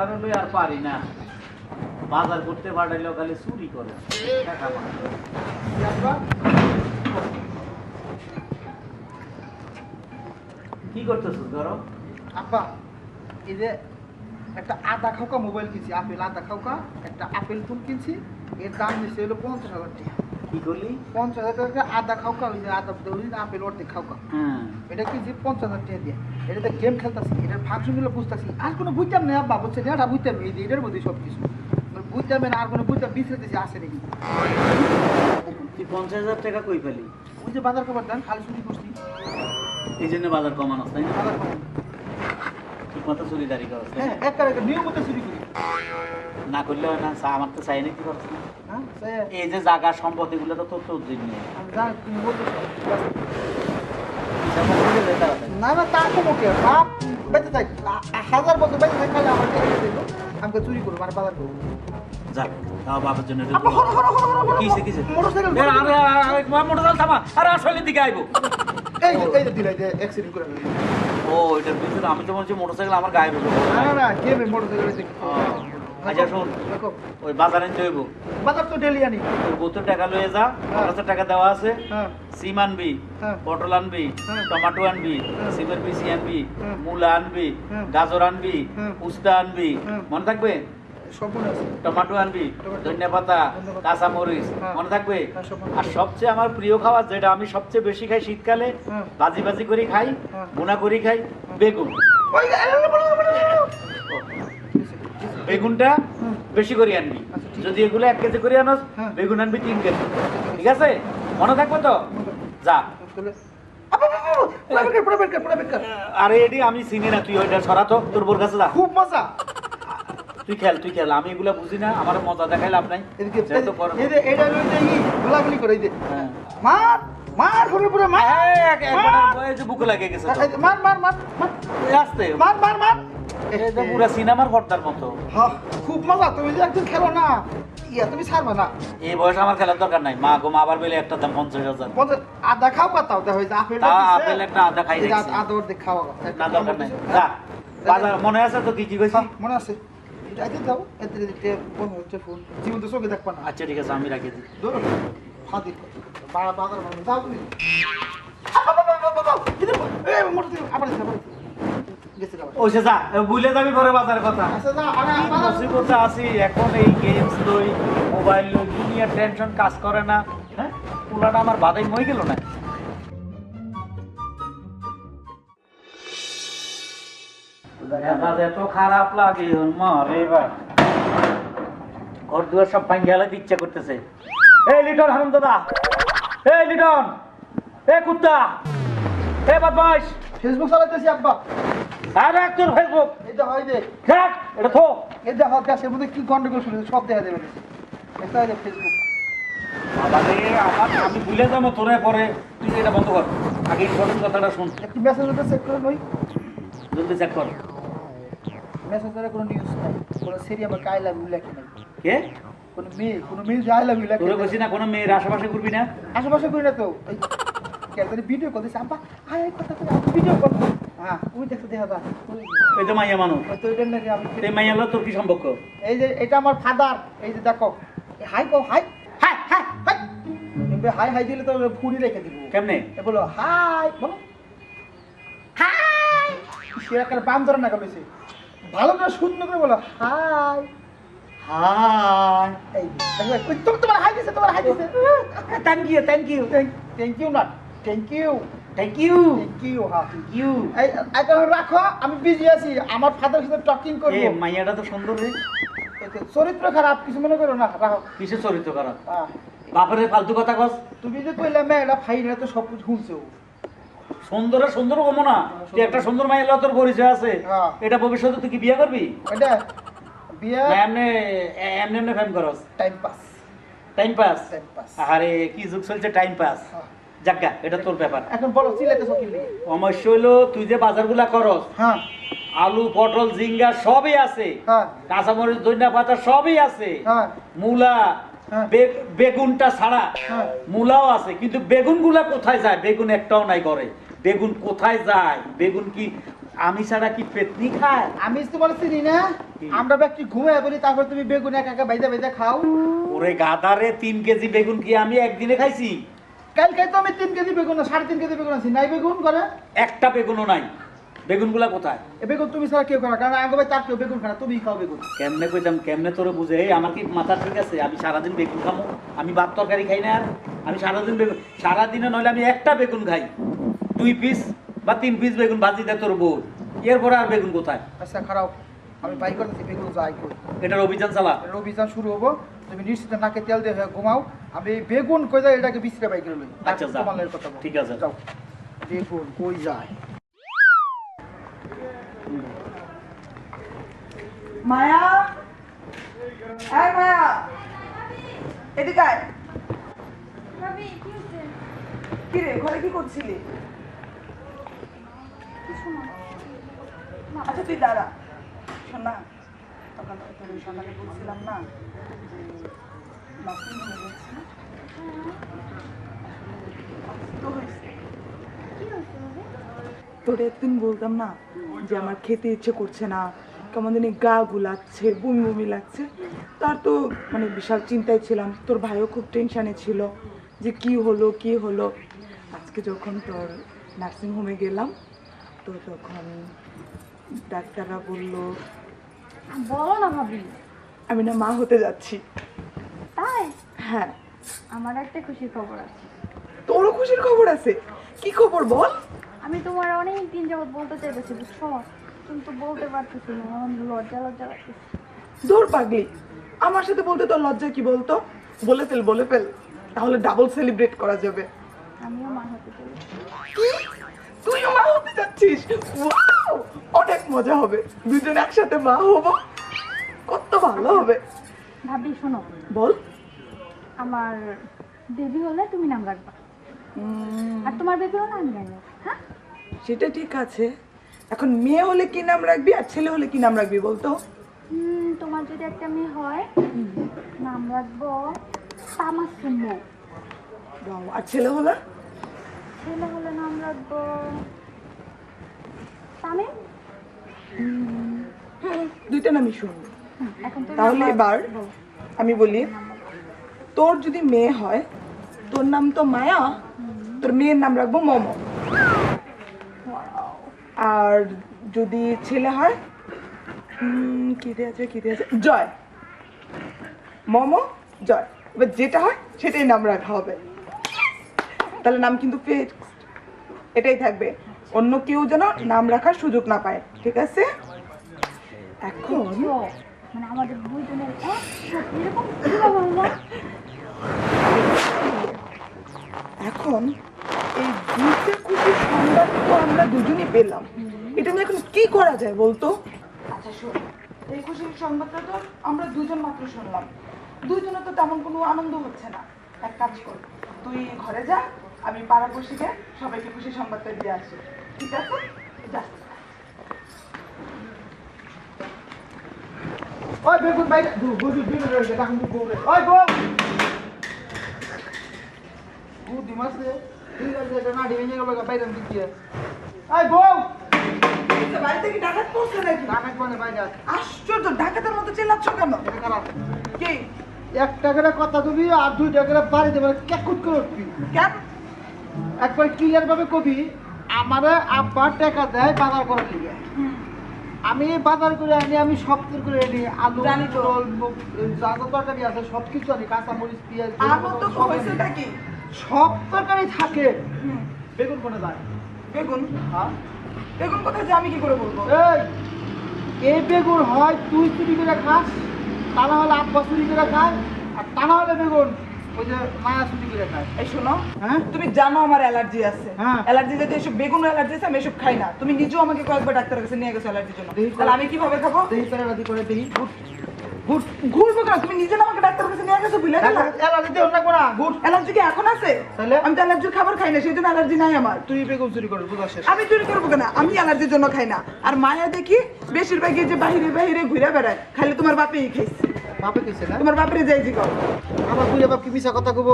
বাটারে লই আর পারি না। বাজার করতে পাঠাইলেও খালি চুরি করে। টাকা কি করতেছিস ধরো? আব্বা এই যে একটা আদা খাওকা মোবাইল কিনছি আপেল আদা খাওকা একটা আপেল ফোন কিনছি এর দাম নিচ্ছে হলো পঞ্চাশ হাজার টাকা। কি করলি পঞ্চাশ হাজার টাকা আদা খাওকা ওই যে আদা যে আপেল অর্ধেক খাওকা হ্যাঁ। এটা কিনছি পঞ্চাশ হাজার টাকা দিয়ে? এটাতে গেম খেলতেছি এটার ফাংশনগুলো বুঝতেছি। আর কোনো বুঝতাম না বুঝছে এটা বুঝতাম এই যে এটার মধ্যে সব কিছু বুঝতাম না আর কোনো বুঝতাম বিছড়েতেছি আসে নাকি? তুই পঞ্চাশ হাজার টাকা কই পেলি? ওই যে বাজার খাবার দেন খালি চুরি করছি। এই জন্য বাজার কমানো তাই না? বাজার খাবার ঠিক মতো চুরিদারি করস হ্যাঁ? একটা নিয়মিত চুরি করি। না করলে না আমার তো চাই না কি করছ এই যে জায়গা সম্পত্তি গুলো তো তোর জন্য করে। না না তা কে বাপ বেঁচে থাক। হাজার বছর বেঁচে থাক খালি আমার দিল। আমাকে চুরি করব আর বাজার করব। যাক তাও বাবার জন্য। কিসে, কিসে? মোটরসাইকেল আরে, আরে, মোটরসাইকেল থামা। আরে আসলে দিকে আইবো। এই যে এই যে দিলাই যে অ্যাক্সিডেন্ট করে ও আমি তো বলছি মোটরসাইকেল আমার গায়ে না না গেমে মোটরসাইকেল আচ্ছা শোন ওই বাজারে হইব বাজার তো ডেলি আনি তোর বোতল টাকা লয়ে যা পঞ্চাশ টাকা দেওয়া আছে হ্যাঁ সিম আনবি হ্যাঁ। পটল আনবি হ্যাঁ। টমেটো আনবি হ্যাঁ। সিমের পিসি আনবি হ্যাঁ। মূলা আনবি হ্যাঁ। গাজর আনবি হ্যাঁ। উস্তা আনবি হ্যাঁ। মনে থাকবে টমেটো আনবি। ধনিয়া পাতা কাঁচা মরিচ হ্যাঁ। মনে থাকবে হ্যাঁ, আর সবচেয়ে আমার প্রিয় খাবার যেটা আমি সবচেয়ে বেশি খাই শীতকালে হ্যাঁ। ভাজি ভাজি করে খাই হ্যাঁ। ভুনা করে খাই বেগুন ওই যে, এই, বলো, বলো, বলো, বলো। বেগুনটা বেশি করে আনবি। আচ্ছা, যদি এগুলো এক কেজি করে আনস হ্যাঁ। বেগুন আনবি তিন কেজি। ঠিক আছে? মনে থাকবে তো? যা। আরে এডি আমি চিনি না তুই ওইটা সরাতো তোর বোর কাছে যা। খুব মজা। তুই খেল তুই খেল আমি এগুলা বুঝি না আমার মজা দেখাই লাভ নাই। গোলাগুলি করে যে। হ্যাঁ। মার মার করে পুরো মার। বুকে লাগে গেছে মার মার মার মার। আস্তে। মার মার মার। যে পুরা সিনেমার পর্দার মতো হ্যাঁ, খুব মজা তুমি যে একদিন খেলো না ইয়া তুমি ছাড়বা না এই বয়স আমার খেলার দরকার নাই মা গো মা আবার বেলে একটা দাম পঞ্চাশ হাজার আদা খাও পাতাও দেখা হয়েছে আপেল আপেল একটা আদা খাই ওর দেখ খাওয়া না দরকার নাই যা বাজার মনে আছে তো কি কি কইছি হ্যাঁ, মনে আছে এটা আইতে দাও এতে দিতে ফোন হচ্ছে ফোন চোখে দেখবা না আচ্ছা ঠিক আছে আমি রাখি দিই ধরো ফাদি বাজার তুমি আবার আবার আবার। ওইসে যা ভুলে যাবি পরে বাজারের কথা। আচ্ছা, মুসিবতে আছি এখন এই গেমস লই মোবাইল লই দুনিয়ার টেনশন কাজ করে না। হ্যাঁ? পুরাটা আমার বাদাই মই গেল না? এত খারাপ লাগে মারে ভাই। ঘর দুয়ার সব ইচ্ছা করতেছে। এই লিটন হারুন দাদা এই লিটন এ কুত্তা এ বদমাস ফেসবুক চালাইতেছি আব্বা। আর ফেসবুক এটা হয় যে রাখ এটা থো। এই দেখো গ্যাসের মধ্যে কি গন্ডগোল শুনেছে সব দেখা দেবে। এটা হয় যে ফেসবুক আমার আমি ভুলে যাব তোরে পরে। তুই এটা বন্ধ কর। আগে ইম্পর্টেন্ট কথাটা শুন। একটু মেসেজ চেক করে জলদি চেক কর। মেসেজের কোনো নিউজ নাই। কোনো সিরি আমার আই লাভ ইউ লেখে নাই। কে? কোনো মেয়ে কোনো মেয়ে যে আই লাভ ইউ লেখে তোরে নাই। না কোনো মেয়ের আশেপাশে করবি না। আশেপাশে করি না তো। এই ভিডিও আয় আয় কথা ভিডিও হ্যাঁ দেখতে দেখা যায় ওই এই তো মাইয়া মানুষ। তো এটা নাকি আমি এই মাইয়া হলো তোর কি সম্পর্ক? এই যে এটা আমার ফাদার এই যে দেখো। হাই কো hi. Hi hi hi. Hi hi দিলে তো ফুরি রেখে দিব। কেমনে? বলো হাই বলো। হাই। সে একটা না ভালো করে সুন্দর করে বলো হাই। হাই। এই তোমার হাই দিছে তোমার হাই দিছে। Thank you thank you thank you thank you thank you thank you হ্যাঁ ইউ এখন রাখো আমি বিজি আছি। আমার ফাদার সাথে টকিং এ করব মাইয়াটা তো সুন্দর রে। চরিত্র খারাপ কিছু মনে করো না রাখো। কিসে চরিত্র খারাপ? হ্যাঁ। বাপরে ফালতু কথা কস। তুমি যে কইলে মেয়েটা ফাইনা তো সব কিছু শুনছে। সুন্দর সুন্দর কমো না। তুই একটা সুন্দর মাইয়া হলো তোর পরিচয় আছে। হ্যাঁ। এটা ভবিষ্যতে তুই কি বিয়ে করবি? এটা বিয়ে এমনি এমনি এমনি করস। Time pass time pass time pass আরে কি যুগ চলছে টাইম পাস যাজ্ঞা এটা তোর ব্যাপার। এখন বলো হইল তুই যে বাজারগুলা করস হ্যাঁ। আলু পটল জিঙ্গা সবই আছে। হ্যাঁ। কাঁচামরিচ ধনিয়া পাতা সবই আছে। হ্যাঁ। মূলা হ্যাঁ। বেগুনটা ছাড়া। মূলাও আছে কিন্তু বেগুনগুলা কোথায় যায়? বেগুন একটাও নাই করে বেগুন কোথায় যায়? বেগুন কি আমি ছাড়া কি পেতনি খায়? আমি তোমার চিনি না। আমরা ব্যক্তি ঘুমাই বলি তারপর তুমি বেগুন একা একা বাইদা বাইদা খাও? ওরে গাদারে তিন কেজি বেগুন কি আমি একদিনে খাইছি? কালকে তো আমি তিন কেজি বেগুন সাড়ে তিন কেজি বেগুন আছি নাই বেগুন করে একটা বেগুনও নাই। বেগুনগুলা কোথায়? এ বেগুন তুমি ছাড়া কেউ কারণ আগে ভাই তার কেউ বেগুন খানা তুমি খাও বেগুন। কেমনে কইতাম কেমনে তোরে বুঝে? এই আমার কি মাথা ঠিক আছে? আমি সারাদিন বেগুন খামো আমি ভাত তরকারি খাই না আর। আমি সারাদিন বেগুন সারাদিনে নইলে আমি একটা বেগুন খাই। দুই পিস বা তিন পিস বেগুন ভাজি দেয় তোর বউ। এরপরে আর বেগুন কোথায়? আচ্ছা খারাপ। আমি বাই করতেছি বেগুন যাই এটার অভিযান চালা। অভিযান শুরু হব। তুমি নিশ্চিত নাকে তেল দিয়ে ঘুমাও আমি বেগুন কই যায় এটাকে বিছরে বাই করে লই। আচ্ছা, যা। তোমার কথা ঠিক আছে। যাও। বেগুন কই যায়? মায়া? এই মায়া! এদিকে আয়। ভাবি কি হচ্ছে? কি রে ঘরে কি করছিলি? কিছু না। না, আচ্ছা তুই দাঁড়া। শোন না তখন তোর বলছিলাম না, যে নার্সিং হোমে গেছি। তো হয়েছে। কি হচ্ছে ভাবি তোরে একদিন বলতাম না যে আমার খেতে ইচ্ছে করছে না, কেমন জানি গা গুলাচ্ছে, বমি বমি লাগছে। তার তো মানে বিশাল চিন্তায় ছিলাম, তোর ভাইও খুব টেনশানে ছিল যে কি হলো কি হলো। আজকে যখন তোর নার্সিং হোমে গেলাম, তো তখন ডাক্তাররা বলল বলো না ভাবি। আমি না মা হতে যাচ্ছি। তাই? হ্যাঁ। আমার একটা খুশির খবর আছে। তোরও খুশির খবর আছে? কি খবর বল? আমি তোমার অনেক দিন যাবত বলতে চাইতেছি বুঝছ? কিন্তু বলতে পারতেছি না আমার লজ্জা লজ্জা লাগতেছে। দূর পাগলি আমার সাথে বলতে তোর লজ্জা কি বলতো? বলে ফেল বলে ফেল তাহলে ডাবল সেলিব্রেট করা যাবে। আমিও মা হতে চাই তুইও মা হতে যাচ্ছিস! অনেক মজা হবে। দুজন একসাথে মা হব। কত ভালো হবে। ভাবি শোনো। বল। আমার বেবি হলে তুমি নাম রাখবা। আর তোমার বেবি হলে আমি রাখব হ্যাঁ? সেটা ঠিক আছে। এখন মেয়ে হলে কি নাম রাখবি আর ছেলে হলে কি নাম রাখবি বলতো? তোমার যদি একটা মেয়ে হয় নাম রাখব তামাসুমো। Wow, আর ছেলে হলে? ছেলে হলে নাম রাখব তামিম। দুইটা নামই শুনব তাহলে এবার আমি বলি তোর যদি মেয়ে হয় তোর নাম তো মায়া তোর মেয়ের নাম রাখব মমো. আর যদি ছেলে হয় উম, কি দিয়ে আছে কি দিয়ে আছে? জয়। মমো জয়। এবার যেটা হয় সেটাই নাম রাখা হবে। তাহলে নাম কিন্তু ফিক্সড এটাই থাকবে। অন্য কেউ যেন নাম রাখার সুযোগ না পায় ঠিক আছে? এখন মানে আমাদের দুইজনের? এখন এই দুইটা খুশির সংবাদ তো আমরা দুজনই পেলাম। এটা নিয়ে এখন কি করা যায় বলতো? আচ্ছা শোন এই খুশির সংবাদটা তো আমরা দুজন মাত্র শুনলাম। দুইজনে তো তেমন কোনো আনন্দ হচ্ছে না। এক কাজ কর তুই ঘরে যা আমি পাড়াপড়শিকে সবাইকে খুশির সংবাদটা দিয়ে আসি। ঠিক আছে? ওই বেগুন বাইরে দু বুঝি রয়েছে তখন বউ ওই বউ! বুদ্ধি মাসে নাড়ি ভেঙে গেল বাইরে দিচ্ছে ওই বউ! বাড়ি থেকে ডাকাত পড়ছে নাকি? ডাকাত মানে বাইরে আশ্চর্য ডাকাতের মতো চেল্লাচ্ছ কেন? কি? একটা করে কথা কবি আর দুইটা করে বাড়িতে মানে কেকুট করে উঠবি। কেন? একবার ক্লিয়ার ভাবে কবি আমারে আব্বা টাকা দেয় বাজার করার লিগে। আমি বাজার করে আনি আমি সব কিছু করে আনি আলু। পটল, যা যা তরকারি আছে সব কিছু আনি কাঁচামরিচ পেঁয়াজ সব তরকারি থাকে। বেগুন কোনে যায়? বেগুন? হ্যাঁ। বেগুন কোথায় যে আমি কি করে বলব? এই এই বেগুন হয় তুই চুরি করে খাস তা না হলে আব্বা চুরি করে খায় আর তা না হলে বেগুন। ওই যে মায়া চুরি করে খায় এই শোনো হ্যাঁ? তুমি জানো আমার অ্যালার্জি আছে। হ্যাঁ। অ্যালার্জি যদি এসব বেগুন অ্যালার্জি আছে আমি এসব খাই না। তুমি নিজেও আমাকে কয়েকবার ডাক্তারের কাছে নিয়ে গেছো অ্যালার্জির জন্য। তাহলে আমি কীভাবে খাব? দেহি করে করে দেহি। গুড গুড ঘুরবো কেন? তুমি নিজে আমাকে ডাক্তারের কাছে নিয়ে গেছো বুঝলে? গেলা এলাকাতে অন্য কোনা গুড অ্যালার্জি কি এখন আছে? তাহলে? আমি তো অ্যালার্জির খাবার খাই না সেই জন্য অ্যালার্জি নাই আমার। তুই বেগুন চুরি করিস বুঝা শেষ। আমি চুরি করব কেন? আমি অ্যালার্জির জন্য খাই না। আর মায়া দেখি বেশিরভাগই যে বাহিরে বাহিরে ঘুরে বেড়ায় খালি তোমার বাপেই খাইছে। বাপে কইছে না? তোমার বাপরে যাই জি আমার বুড়ি বাপ কি মিছা কথা কব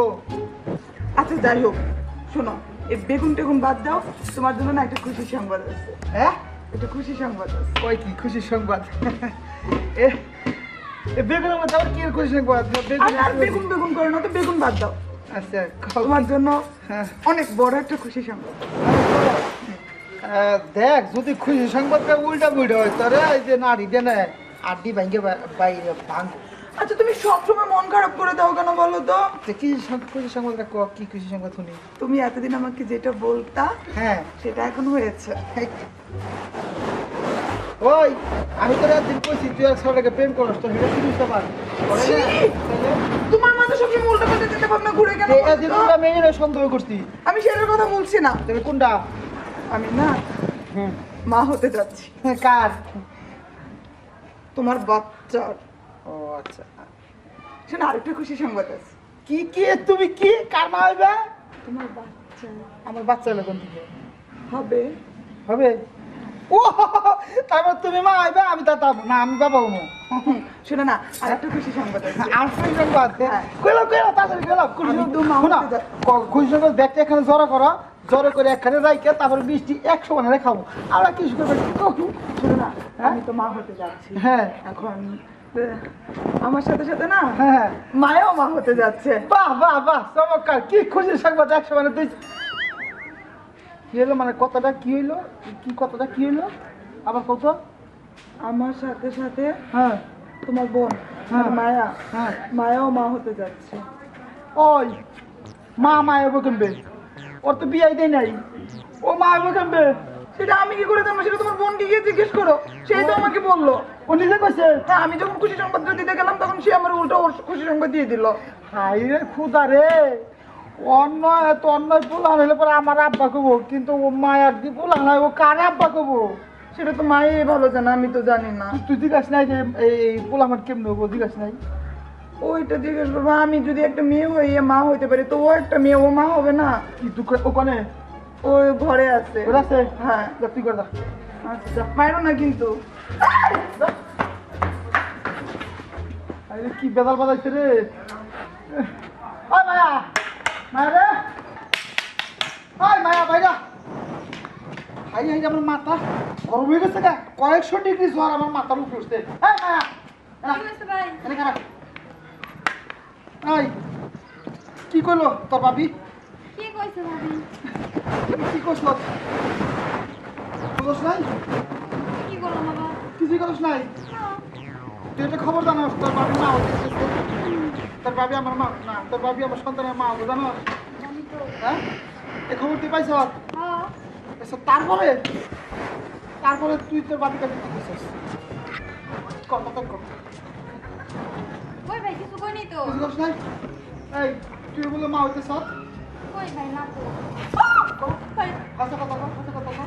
আচ্ছা যাই হোক শোনো এই বেগুন টেগুন বাদ দাও তোমার জন্য না একটা খুশি সংবাদ আছে। হ্যাঁ? একটা খুশি সংবাদ আছে। কই কি সংবাদ? এ কি খুশির সংবাদ? আর আর বেগুন বেগুন করো না তো বেগুন বাদ দাও। আচ্ছা। তোমার জন্য হ্যাঁ। অনেক বড় একটা খুশি সংবাদ। দেখ যদি খুশি সংবাদটা উল্টা বুল্টা হয় তাহলে এই যে নারী দেন আড্ডি ভাঙ্গে বাইরে ভাঙ আচ্ছা তুমি সবসময় মন খারাপ করে দাও কেন বলো তো? তো কি সং- খুশি সংবাদটা ক কি খুশি সংবাদ শুনি? তুমি এতদিন আমাকে যেটা বলতা হ্যাঁ। সেটা এখন হয়েছে। এই। ওই আমি তোর একদিন কইছি তুই এক ছেলেকে প্রেম করস তো সেটা কি বুঝতে পার! তোমার মাথায় সবসময় উল্টো পাল্টা চিন্তা ভাবনা ঘুরে কেন বলো একদিন তো? তোরা মেয়েরা সন্দেহ করছি। আমি সেটার কথা বলছি না। তবে কোনটা? আমি না মা হতে যাচ্ছি। কার? তোমার বাচ্চার। ও আচ্ছা। শোনো আরেকটা খুশি সংবাদ আছে। কি কি তুমি কি? কার মা হইবে তোমার বাচ্চা। আমার বাচ্চা হলো কোন থেকে? হবে। হবে? ও তারপর তুমি মা হইবে আমি দাদা হব। না আমি বাবা হব। শোনো না আরেকটা খুশি সংবাদ আছে। আর খুশি সংবাদ হ্যাঁ। কইলাম কইলাম তাড়াতাড়ি কইলাম খুশি তো সংবাদ। খুশি সংবাদ ব্যাগটা এখানে জড়ো করো। জড়ো করে একখানে রাইকে তারপর বৃষ্টি একশো মানে খাব। আমরা কিছু করবে? শোনো না আমি তো মা হতে যাচ্ছি। হ্যাঁ। এখন আমার সাথে সাথে না হ্যাঁ মায়াও মা হতে যাচ্ছে। বাহ বাহ বাহ চমৎকার। কি খুশি সংবাদ একশো মানে দুই কি হলো মানে কতটা কি হইল? কি কতটা কি হইল? আবার কত? আমার সাথে সাথে হ্যাঁ। তোমার বোন হ্যাঁ। মায়া। হ্যাঁ। মায়াও মা হতে যাচ্ছে। ওই মা মা এবো কেমবে ওর তো বিয়াই দেয় নাই। ও মা এবো সেটা আমি কি করে জানব? সেটা তোমার বোনকে গিয়ে জিজ্ঞেস করো। সেই তো আমাকে বলল। ও নিজে কইছে আমি যখন খুশি সংবাদটা দিতে গেলাম তখন সে আমার উল্টো ওর খুশি সংবাদ দিয়ে দিল। হাই রে খুদা রে! অন্য এত অন্য পোলান হলে পরে আমার আব্বা কবো কিন্তু ও মায়ার দি পোলান হয় ও কার আব্বা কবো সেটা তো মাই ভালো জানে আমি তো জানি না। তুই জিজ্ঞাস নাই যে এই পোলামার কেমন হব জিজ্ঞাস নাই? ওইটা জিজ্ঞেস করব আমি যদি একটা মেয়ে হয়ে মা হইতে পারি তো ও একটা মেয়ে ও মা হবে না? কি দুঃখ ওখানে ও ঘরে আছে। ওরা আছে? হ্যাঁ। যা তুই কর যা। আচ্ছা মারো না কিন্তু। আরে কি বেদাল বাজাইছে রে? ওই মায়া মায়া রে। ওই মায়া বাইরা। হাই হাই আমার মাথা গরম হয়ে গেছে কয়েকশো ডিগ্রি জ্বর আমার মাথার উপরে উঠছে। এই মায়া কি করল তোর ভাবি? কি কইছে ভাবি? কি করছ নাই? কিছুই করছ নাই? তুই একটা খবর জানাস তোর ভাবি মা হতে। তোর ভাবি আমার মা না তোর ভাবি আমার সন্তানের মা হবে জানো হ্যাঁ? এই খবর তুই পাইছ? হ্যাঁ। তারপরে? তারপরে তুই তোর বাপি কাছে কি করছিস? কর কথা কর। কই ভাই কিছু কই নাই তো? বুঝতে পারছ নাই? এই তুই বলে মা হইতে সৎ কই ভাই না তো। কথা কথা কথা কথা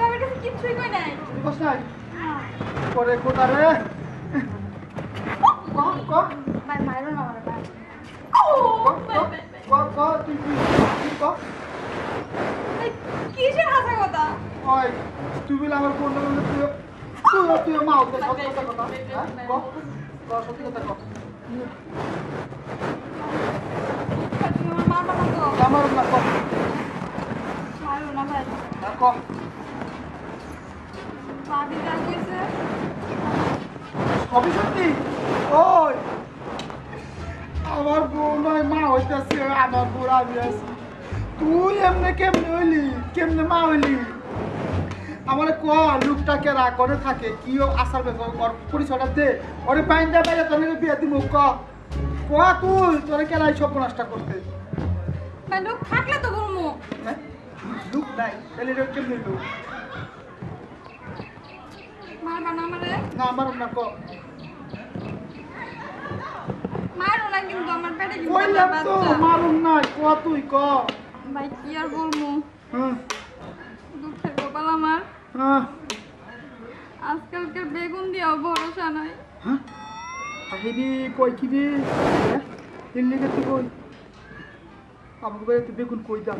বাবার কাছে কিছুই কই নাই। পারছ নাই পরে কোথা রে। কর কর ভাই মারো না কর কর কর কর তুই কর ভাই কিসের হাসা কথা? ওই তুই বলে আমার কোন বলে তুই তুই তুই মা হতে সৎ কথা হ্যাঁ কর কর সত্যি কথা তুমি আমার না তো আমার না কর মারো না ভাই। কইছে সবই সত্যি? ওই আমার বউ নয় মা হইতেছে আমার বউ আমি আছি। তুই এমনি কেমনে হইলি? কেমনে মা হইলি? আমার ক লোকটা কেরা করে থাকে কি আসার ওর পরিচয়টা দে। ওরে পাইন দে বাইরে তোর বিয়ে দিব ক। ক তুই? তোরে কেরাই সব নষ্ট করতে? লোক থাকলে তো বলমু। হ্যাঁ? লোক নাই তাহলে কেমনে লোক না আমারে না ক। মারো না কিন্তু আমার পেটে কিন্তু কইলাম তো? বাচ্চা। মারুম নাই ক তুই ক। ভাই কি আর বলব? হ্যাঁ। দুঃখের কপাল আমার। হ্যাঁ। আজকালকার বেগুন দিয়েও ভরসা নাই। হ্যাঁ? আহিরি কই কি রে? হ্যাঁ? দিল্লি গেছে কই? আমাকে বেগুন কই দাও?